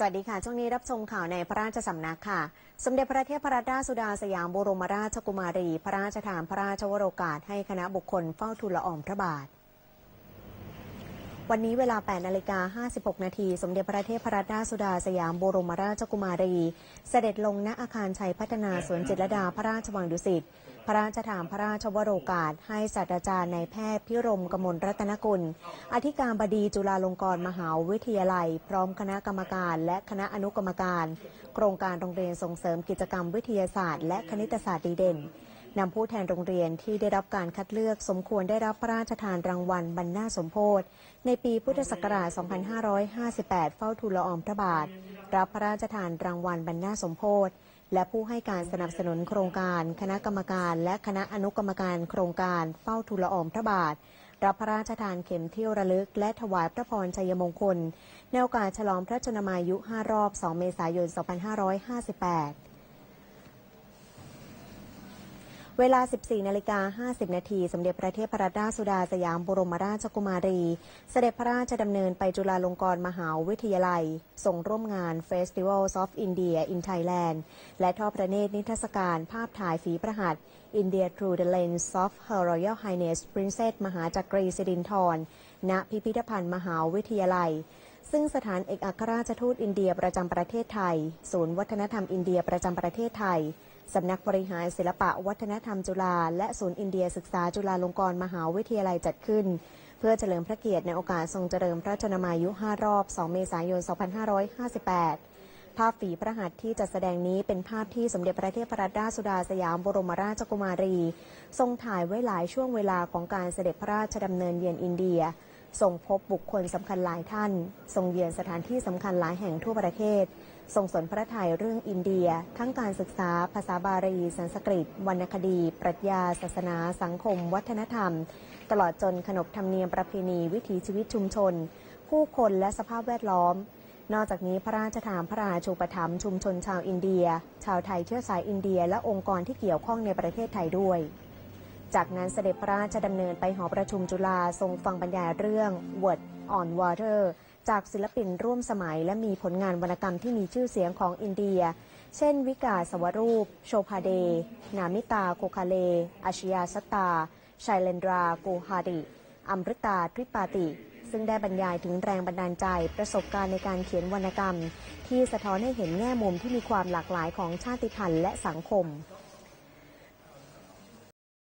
สวัสดีค่ะ ช่วงนี้รับชมข่าวในพระราชสำนักค่ะ สมเด็จพระเทพรัตนราชสุดาสยามบรมราชกุมารี พระราชทานพระราชวโรกาสให้คณะบุคคลเฝ้าทูลละอองพระบาท วันนี้เวลา 8 นาฬิกา 56 นาที สมเด็จพระเทพรัตนราชสุดาสยามบรมราชกุมารี เสด็จลงณอาคารชัยพัฒนาสวนจิตรดาพระราชวังดุสิต พระราชทานพระราชวโรกาส ให้ศาสตราจารย์นายแพทย์พิรมกมลรัตนกุล อธิการบดีจุฬาลงกรณ์มหาวิทยาลัย พร้อมคณะกรรมการ และคณะอนุกรรมการ โครงการโรงเรียนส่งเสริมกิจกรรมวิทยาศาสตร์ และคณิตศาสตร์ดีเด่น นำผู้แทนโรงเรียนที่ได้รับการคัดเลือกสมควรได้รับพระราชทานรางวัลบรรณาสมโพธิในปีพุทธศักราช 2558 เฝ้าทูลละอองพระบาท รับพระราชทานรางวัลบรรณาสมโพธิและผู้ให้การสนับสนุนโครงการ คณะกรรมการและคณะอนุกรรมการโครงการเฝ้าทูลละอองพระบาท รับพระราชทานเข็มเที่ยวระลึก และถวายพระพรชัยมงคลในโอกาสฉลองพระชนมายุ 5 รอบ 2 เมษายน 2558 เวลา 14 นาฬิกา 50 นาที สมเด็จพระเทพรัตนราชสุดาสยามบรมราชกุมารี เสด็จพระราชดำเนินไปจุฬาลงกรณ์มหาวิทยาลัย ส่งร่วมงาน Festival of India in Thailand และทอดพระเนตรนิทรรศการภาพถ่ายฝีพระหัตถ์ India Through the Lens of Her Royal Highness Princess มหาจักรีสิรินธรณพิพิธภัณฑ์มหาวิทยาลัย ซึ่งสถานเอกอัครราชทูตอินเดียประจำประเทศไทย ศูนย์วัฒนธรรมอินเดียประจำประเทศไทย สำนักบริหารศิลปะวัฒนธรรมจุฬาและศูนย์อินเดียศึกษาจุฬาลงกรณ์มหาวิทยาลัยจัดขึ้น เพื่อเฉลิมพระเกียรติในโอกาสทรงเจริญพระชนมายุ 5 รอบ 2 เมษายน 2558 ภาพฝีพระหัตถ์ที่จัดแสดงนี้เป็นภาพที่สมเด็จพระเทพรัตนราชสุดาสยามบรมราชกุมารี ทรงถ่ายไว้หลายช่วงเวลาของการเสด็จพระราชดำเนินเยือนอินเดีย ทรงพบบุคคลสำคัญหลายท่าน ทรงเยือนสถานที่สำคัญหลายแห่งทั่วประเทศ ทรงสนพระทัยเรื่องอินเดีย ทั้งการศึกษาภาษาบาลีสันสกฤต วรรณคดี ปรัชญา ศาสนา สังคม วัฒนธรรม ตลอดจนขนบธรรมเนียมประเพณีวิถีชีวิตชุมชน ผู้คนและสภาพแวดล้อม นอกจากนี้พระราชทานพระราชูปถัมภ์ชุมชนชาวอินเดีย ชาวไทยเชื้อสายอินเดีย และองค์กรที่เกี่ยวข้องในประเทศไทยด้วย จากนั้นเสด็จพระราชดำเนินไปหอประชุมจุฬาทรงฟังบรรยายเรื่อง Word on Water จากศิลปินร่วมสมัย และมีผลงานวรรณกรรมที่มีชื่อเสียงของอินเดีย เช่น วิกาสวรูป โชพาเด นามิตาโคคาเลอาชยาสตาชัยเลนดราโกฮาดิอัมฤตาทริปาติ ซึ่งได้บรรยายถึงแรงบันดาลใจ ประสบการณ์ในการเขียนวรรณกรรม ที่สะท้อนให้เห็นแง่มุมที่มีความหลากหลายของชาติพันธุ์และสังคม